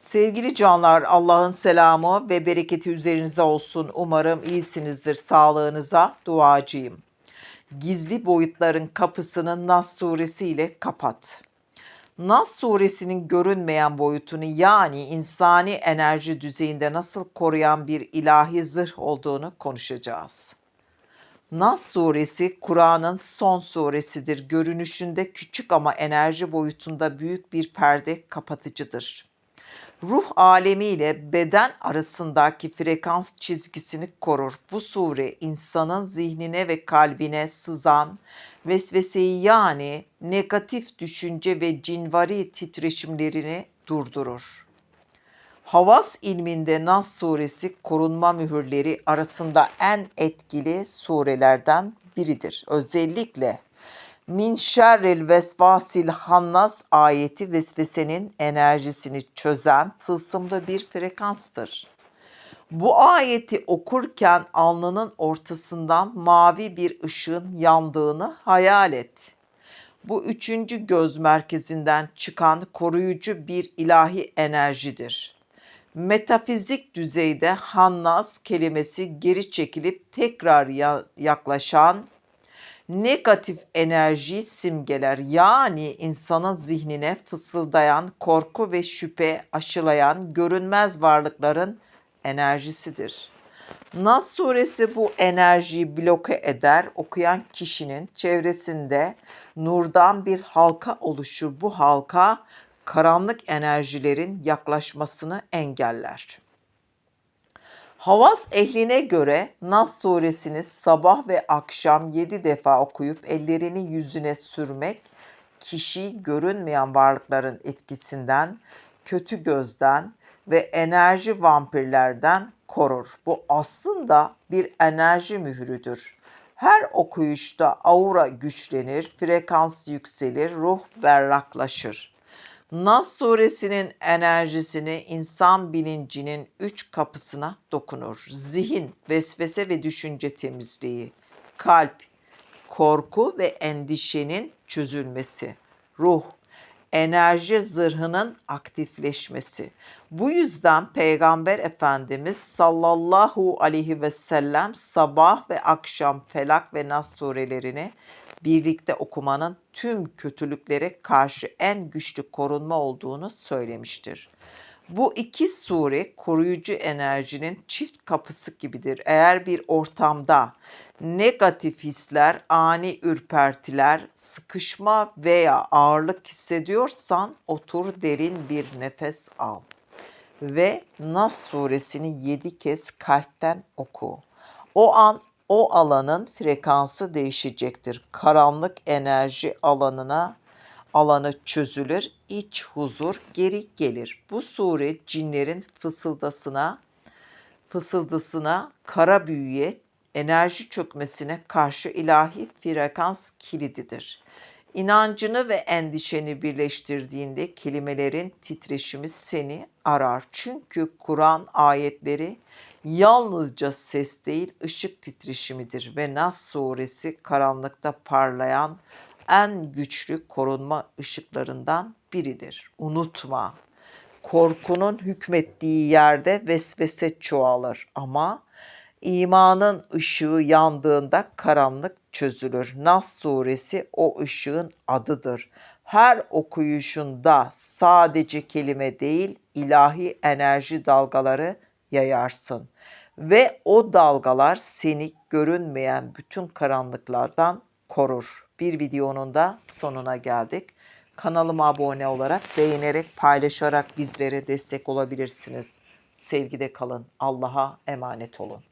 Sevgili canlar, Allah'ın selamı ve bereketi üzerinize olsun. Umarım iyisinizdir. Sağlığınıza duacıyım. Gizli boyutların kapısını Nas suresi ile kapat. Nas suresinin görünmeyen boyutunu yani insani enerji düzeyinde nasıl koruyan bir ilahi zırh olduğunu konuşacağız. Nas suresi Kur'an'ın son suresidir. Görünüşünde küçük ama enerji boyutunda büyük bir perde kapatıcıdır ruh alemi ile beden arasındaki frekans çizgisini korur. Bu sure insanın zihnine ve kalbine sızan vesveseyi yani negatif düşünce ve cinvari titreşimlerini durdurur. Havas ilminde Nas suresi korunma mühürleri arasında en etkili surelerden biridir. Özellikle Min şerril vesvasil hannas ayeti vesvesenin enerjisini çözen tılsımlı bir frekanstır. Bu ayeti okurken alnının ortasından mavi bir ışığın yandığını hayal et. Bu üçüncü göz merkezinden çıkan koruyucu bir ilahi enerjidir. Metafizik düzeyde hannas kelimesi geri çekilip tekrar yaklaşan negatif enerji simgeler yani insanın zihnine fısıldayan korku ve şüphe aşılayan görünmez varlıkların enerjisidir. Nas suresi bu enerjiyi bloke eder. Okuyan kişinin çevresinde nurdan bir halka oluşur. Bu halka karanlık enerjilerin yaklaşmasını engeller. Havas ehline göre Nas suresini sabah ve akşam yedi defa okuyup ellerini yüzüne sürmek kişi görünmeyen varlıkların etkisinden, kötü gözden ve enerji vampirlerden korur. Bu aslında bir enerji mührüdür. Her okuyuşta aura güçlenir, frekans yükselir, ruh berraklaşır. Nas suresinin enerjisini insan bilincinin üç kapısına dokunur. Zihin, vesvese ve düşünce temizliği, kalp, korku ve endişenin çözülmesi, ruh, enerji zırhının aktifleşmesi. Bu yüzden Peygamber Efendimiz sallallahu aleyhi ve sellem sabah ve akşam Felak ve Nas surelerini birlikte okumanın tüm kötülüklere karşı en güçlü korunma olduğunu söylemiştir. Bu iki sure koruyucu enerjinin çift kapısı gibidir. Eğer bir ortamda negatif hisler, ani ürpertiler, sıkışma veya ağırlık hissediyorsan otur derin bir nefes al ve Nas suresini yedi kez kalpten oku. O an o alanın frekansı değişecektir. Karanlık enerji alanına alanı çözülür, iç huzur geri gelir. Bu sure cinlerin fısıldasına, fısıldısına, kara büyüye, enerji çökmesine karşı ilahi frekans kilididir. İnancını ve endişeni birleştirdiğinde kelimelerin titreşimi seni arar. Çünkü Kur'an ayetleri yalnızca ses değil ışık titreşimidir ve Nas suresi karanlıkta parlayan en güçlü korunma ışıklarından biridir. Unutma, korkunun hükmettiği yerde vesvese çoğalır ama imanın ışığı yandığında karanlık çözülür. Nas suresi o ışığın adıdır. Her okuyuşunda sadece kelime değil, ilahi enerji dalgaları yayarsın ve o dalgalar seni görünmeyen bütün karanlıklardan korur. Bir videonun da sonuna geldik. Kanalıma abone olarak, beğenerek, paylaşarak bizlere destek olabilirsiniz. Sevgide kalın. Allah'a emanet olun.